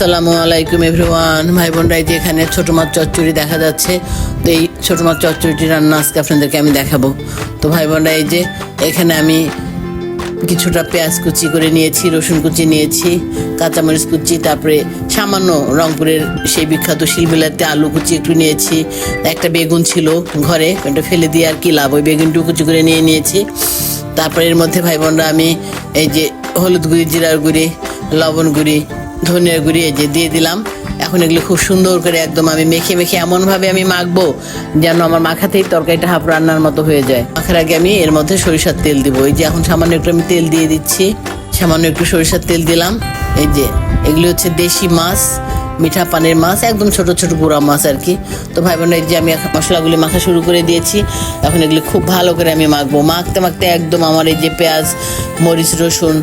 আসসালামু আলাইকুম এভরিওয়ান। ভাই বোনরা যে এখানে ছোটো মাছ চচ্চড়ি দেখা যাচ্ছে, তো এই ছোটো মাছ চচ্চড়িটি রান্না আজকে আপনাদেরকে আমি দেখাবো। তো ভাই বোনরা এই যে এখানে আমি কিছুটা পেঁয়াজ কুচি করে নিয়েছি, রসুন কুচি নিয়েছি, কাঁচামরিচ কুচি, তারপরে সামান্য রংপুরের সেই বিখ্যাত শিলবিলাতে আলু কুচি একটু নিয়েছি, একটা বেগুন ছিল ঘরে, ওটা ফেলে দিয়ে আর কি লাভ, ওই বেগুনটু কুচি করে নিয়ে নিয়েছি। তারপরে এর মধ্যে ভাই বোনরা আমি এই যে হলুদ গুঁড়ি, জিরার গুঁড়ি, লবণ গুঁড়ি ধনিয়ার গুঁড়ি যে দিয়ে দিলাম। এখন এগুলো খুব সুন্দর করে একদম আমি মেখে মেখে এমনভাবে আমি মাখবো যেন আমার মাখাতেই তরকারিটা হাফ রান্নার মতো হয়ে যায়। মাখার আগে আমি এর মধ্যে সরিষার তেল দিব। এই যে এখন সামান্য একটু আমি তেল দিয়ে দিচ্ছি। সামান্য একটু সরিষার তেল দিলাম। এই যে, এগুলি হচ্ছে দেশি মাছ, মিঠা পানির মাছ, একদম ছোট ছোট গুঁড়া মাছ আর কি। তো ভাই বোন এই যে আমি মশলাগুলি মাখা শুরু করে দিয়েছি। এখন এগুলি খুব ভালো করে আমি মাখবো। মাখতে মাখতে একদম আমার এই যে পেঁয়াজ, মরিচ, রসুন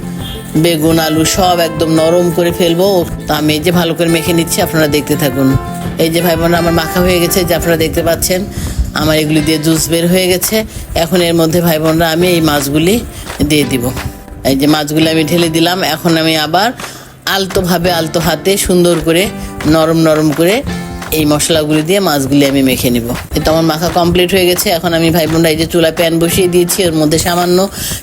বেগুন, আলু সব একদম নরম করে ফেলব। তো আমি এই যে ভালো করে মেখে নিচ্ছি, আপনারা দেখতে থাকুন। এই যে ভাই বোনরা আমার মাখা হয়ে গেছে যে আপনারা দেখতে পাচ্ছেন, আমার এগুলি দিয়ে জুস বের হয়ে গেছে। এখন এর মধ্যে ভাই বোনরা আমি এই মাছগুলি দিয়ে দিব। এই যে মাছগুলি আমি ঢেলে দিলাম, এখন আমি আবার আলতোভাবে আলতো হাতে সুন্দর করে, নরম নরম করে এই মশলাগুলি দিয়ে মাছগুলি আমি মেখে নিব। এটা আমার মাখা কমপ্লিট হয়ে গেছে। এখন আমি ভাই বোনরা এই যে চুলা প্যান বসিয়ে দিয়েছি ওর মধ্যে সামান্য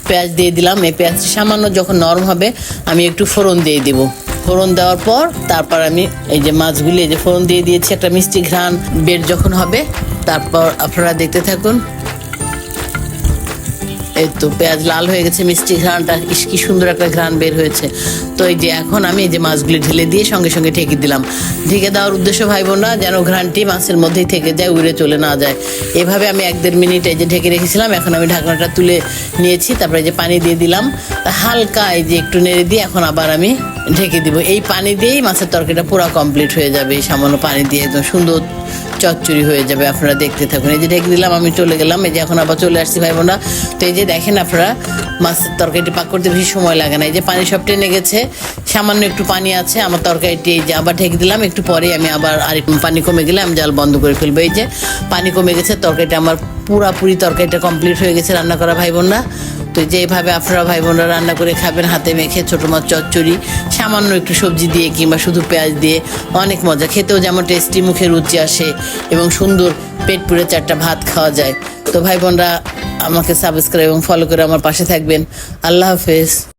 পেঁয়াজ দিয়ে দিলাম। এই পেঁয়াজটি সামান্য যখন নরম হবে, আমি একটু ফোড়ন দিয়ে দিব। ফোড়ন দেওয়ার পর তারপর আমি এই যে মাছগুলি, এই যে ফোড়ন দিয়ে দিয়েছি একটা মিষ্টি ঘ্রাণ বের যখন হবে, তারপর আপনারা দেখতে থাকুন। এই তো পেঁয়াজ লাল হয়ে গেছে, মিষ্টি ঘ্রাণটা কি সুন্দর একটা ঘ্রাণ বের হয়েছে। তো এই যে এখন আমি এই যে মাছগুলি ঢেলে দিয়ে সঙ্গে সঙ্গে ঢেকে দিলাম। ঢেকে দেওয়ার উদ্দেশ্য ভাই বোনরা যেন ঘ্রাণটি মাছের মধ্যেই থেকে যায়, উড়ে চলে না যায়। এভাবে আমি এক দেড় মিনিট এই যে ঢেকে রেখেছিলাম, এখন আমি ঢাকনাটা তুলে নিয়েছি, তারপরে যে পানি দিয়ে দিলাম। হালকা এই যে একটু নেড়ে দিয়ে এখন আবার আমি ঢেকে দিব। এই পানি দিয়েই মাছের তরকারিটা পুরো কমপ্লিট হয়ে যাবে, এই সামান্য পানি দিয়ে, একদম সুন্দর চচ্চড়ি হয়ে যাবে, আপনারা দেখতে থাকুন। এই যে ঢেকে দিলাম, আমি চলে গেলাম। এই যে এখন আবার চলে আসছি ভাই বোনরা তো এই যে দেখেন আপনারা মাছের তরকারিটি পাক করতে বেশি সময় লাগে না। এই যে পানি সব টেনে গেছে, সামান্য একটু পানি আছে, আমার তরকারিটি এই যে আবার ঢেকে দিলাম। একটু পরে আমি আবার আর পানি কমে গেলে আমি জাল বন্ধ করে ফেলব। এই যে পানি কমে গেছে, তরকারিটা আমার পুরাপুরি তরকারিটা কমপ্লিট হয়ে গেছে রান্না করা ভাই বোনরা তো যেভাবে আপনারা ভাই বোনরা রান্না করে খাবেন, হাতে মেখে ছোটো মাছ চচ্চড়ি, সামান্য একটু সবজি দিয়ে কিংবা শুধু পেঁয়াজ দিয়ে অনেক মজা। খেতেও যেমন টেস্টি মুখে রুচি আসে এবং সুন্দর পেট পুড়ে চারটা ভাত খাওয়া যায়। তো ভাই বোনরা আমাকে সাবস্ক্রাইব এবং ফলো করে আমার পাশে থাকবেন। আল্লাহ হাফেজ।